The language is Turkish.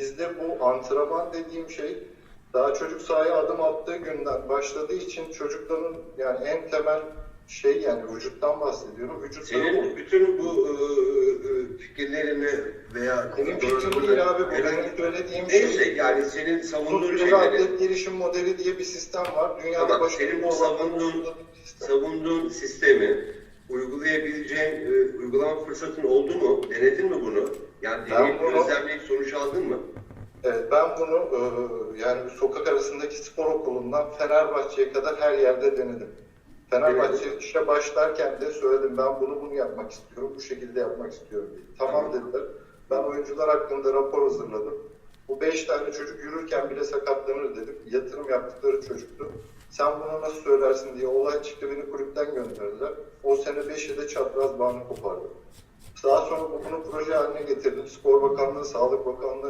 bizde bu antrenman dediğim şey daha çocuk sahaya adım attığı günden başladığı için çocukların yani en temel şey yani vücuttan bahsediyorum. Vücut Senin bütün bu e, e, fikirlerini veya benim fikrim değil abi bu benim söylediğim şey. Neyse yani senin savunduğun şeyleri, atlet gelişim modeli diye bir sistem var. Dünyada Tamam, başarılı senin bu savunduğun- savunduğun sistemi uygulayabileceğin, e, uygulama fırsatın oldu mu? Denedin mi bunu? Yani Ben deneyip bunu- gözlemleyip sonuç aldın mı? Evet, ben bunu e, yani sokak arasındaki spor okulundan Fenerbahçe'ye kadar her yerde denedim. Fenerbahçe işe başlarken de söyledim ben bunu bunu yapmak istiyorum, bu şekilde yapmak istiyorum diye. Tamam dediler. Ben oyuncular hakkında rapor hazırladım. Bu beş tane çocuk yürürken bile sakatlanır dedim. Yatırım yaptıkları çocuktu. Sen bunu nasıl söylersin diye olay çıktı beni kulüpten gönderdiler. O sene beşi de çapraz bağını kopardım. Daha sonra bu- bunu proje haline getirdim. Spor Bakanlığı, Sağlık Bakanlığı,